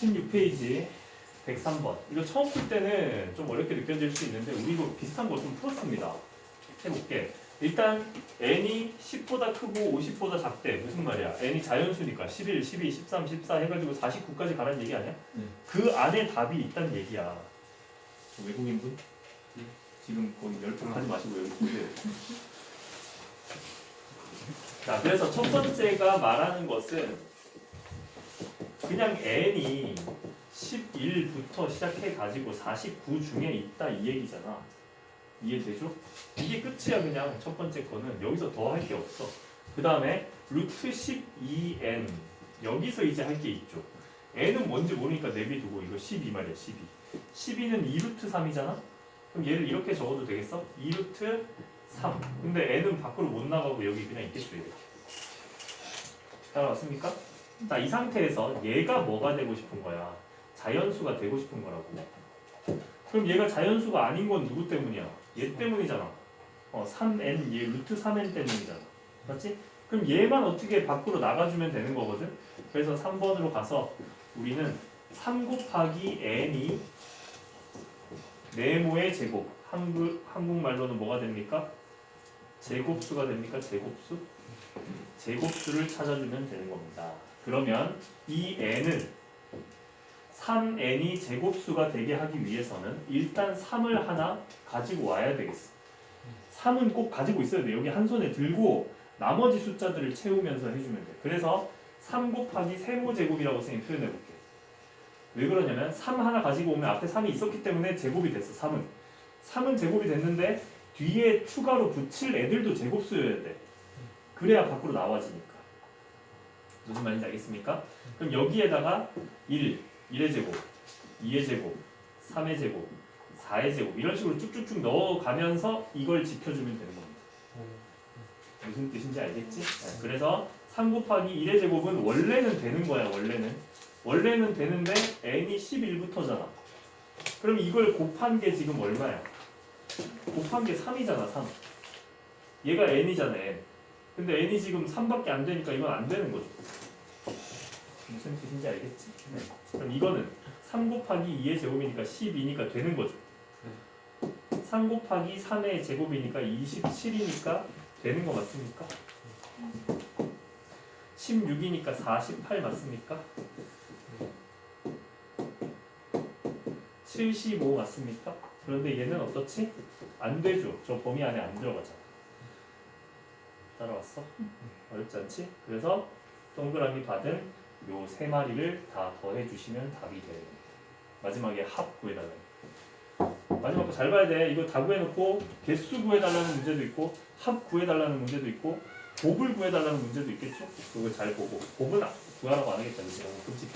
16페이지 103번. 이거 처음 풀 때는 좀 어렵게 느껴질 수 있는데 우리도 비슷한 거 좀 풀었습니다. 해볼게. 일단 n이 10보다 크고 50보다 작대. 무슨 말이야? n이 자연수니까 11, 12, 13, 14 해가지고 49까지 가라는 얘기 아니야? 네. 그 안에 답이 있다는 얘기야. 외국인분? 지금 거기 열폭하지 마시고 여기 보세요. 자, 그래서 첫 번째가 말하는 것은 그냥 n이 11부터 시작해 가지고 49 중에 있다 이 얘기잖아. 이해되죠? 이게 끝이야 그냥 첫 번째 거는 여기서 더 할 게 없어. 그 다음에 루트 12n 여기서 이제 할 게 있죠. n은 뭔지 모르니까 내비두고 이거 12 말이야 12. 12는 2루트 3이잖아. 그럼 얘를 이렇게 적어도 되겠어? 2루트 3. 근데 n은 밖으로 못 나가고 여기 그냥 있겠죠 이렇게. 따라왔습니까? 자, 이 상태에서 얘가 뭐가 되고 싶은 거야? 자연수가 되고 싶은 거라고. 그럼 얘가 자연수가 아닌 건 누구 때문이야? 얘 때문이잖아. 어, 3n, 얘 루트 3n 때문이잖아. 맞지? 그럼 얘만 어떻게 밖으로 나가주면 되는 거거든? 그래서 3번으로 가서 우리는 3 곱하기 n이 네모의 제곱. 한국, 한국말로는 뭐가 됩니까? 제곱수가 됩니까? 제곱수? 제곱수를 찾아주면 되는 겁니다. 그러면 이 n은 3n이 제곱수가 되게 하기 위해서는 일단 3을 하나 가지고 와야 되겠어. 3은 꼭 가지고 있어야 돼. 여기 한 손에 들고 나머지 숫자들을 채우면서 해주면 돼. 그래서 3 곱하기 세모 제곱이라고 선생님 표현해 볼게. 왜 그러냐면 3 하나 가지고 오면 앞에 3이 있었기 때문에 제곱이 됐어. 3은. 3은 제곱이 됐는데 뒤에 추가로 붙일 애들도 제곱수여야 돼. 그래야 밖으로 나와지니까. 무슨 말인지 알겠습니까? 그럼 여기에다가 1, 1의 제곱, 2의 제곱, 3의 제곱, 4의 제곱 이런 식으로 쭉쭉쭉 넣어가면서 이걸 지켜주면 되는 겁니다. 무슨 뜻인지 알겠지? 네, 그래서 3 곱하기 1의 제곱은 원래는 되는 거야, 원래는. 원래는 되는데 n이 11부터잖아. 그럼 이걸 곱한 게 지금 얼마야? 곱한 게 3이잖아, 3. 얘가 n이잖아, n. 근데 n이 지금 3밖에 안 되니까 이건 안 되는 거죠. 무슨 뜻인지 알겠지? 네. 그럼 이거는 3 곱하기 2의 제곱이니까 12니까 되는 거죠. 3 곱하기 3의 제곱이니까 27이니까 되는 거 맞습니까? 16이니까 48 맞습니까? 75 맞습니까? 그런데 얘는 어떻지? 안 되죠. 저 범위 안에 안 들어가잖아. 따라왔어? 어렵지 않지? 그래서 동그라미 받은 요 세 마리를 다 더해 주시면 답이 돼요. 마지막에 합 구해달라. 마지막 거 잘 봐야 돼. 이거 다 구해놓고 개수 구해달라는 문제도 있고 합 구해달라는 문제도 있고 곱을 구해달라는 문제도 있겠죠? 그거 잘 보고 곱은 아- 구하라고 안 하겠다. 그지? 너무 끔찍해.